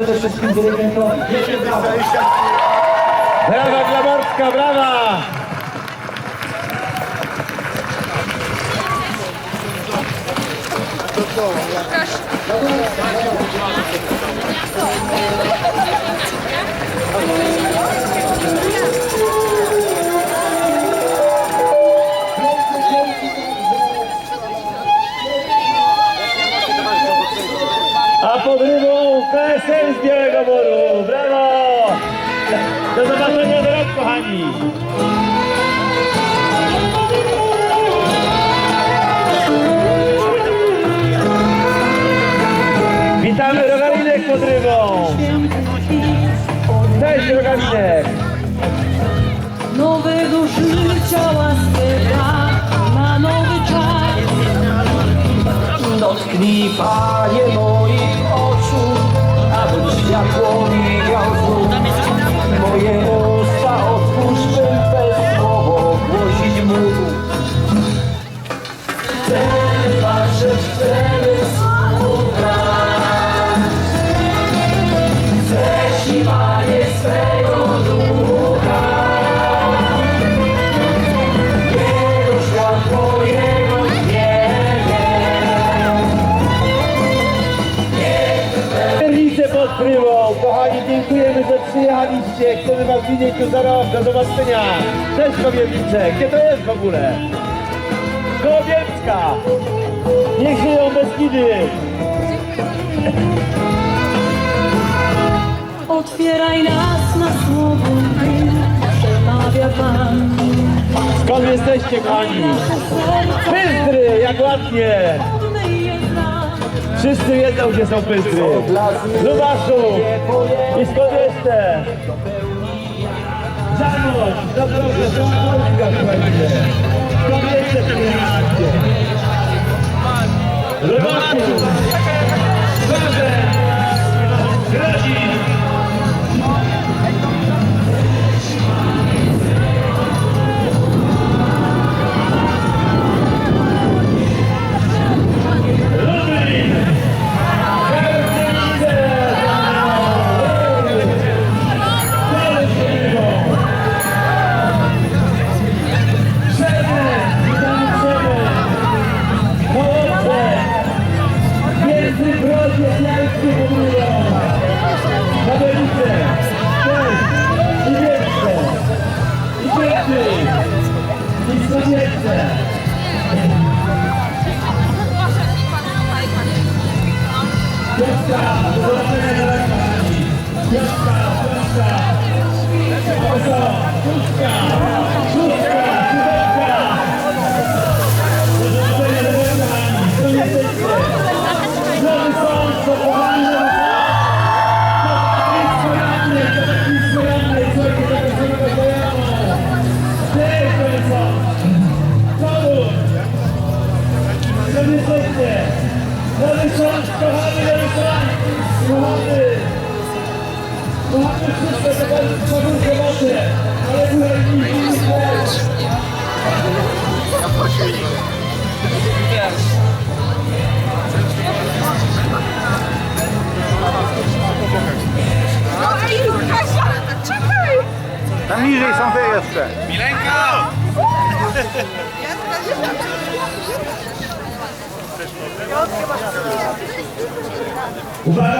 Przede wszystkim dyrygentom. Brawa Glamorska, brawa! A pod PSL z Białego Boru, brawo! Do zobaczenia za rok, kochani! Witamy Rogalinek pod rybą! Cześć Rogalinek! Nowego życia łaskę na nowy czas. Dotknij Panie moich 想过你要如何演？Rybą! Kochani, dziękujemy, że przyjechaliście. Chcemy was widzieć tu za rok. Do zobaczenia! Cześć Kowielice! Gdzie to jest w ogóle? Kołowiecka! Niech żyją Beskidy! Otwieraj nas na słowo, przemawia Pan. Skąd jesteście, kochani? Pyzdry, jak ładnie! Wszyscy wiedzą, gdzie są pyzdry. Lubaszu! I jeszcze? Zamość! No proszę, to Polska, słuchajcie. Skąd jeszcze przyjechaliście? Lubaszu! Piotrka! Do zobaczenia Tam niżej są te jeszcze. Uwaga, uwaga,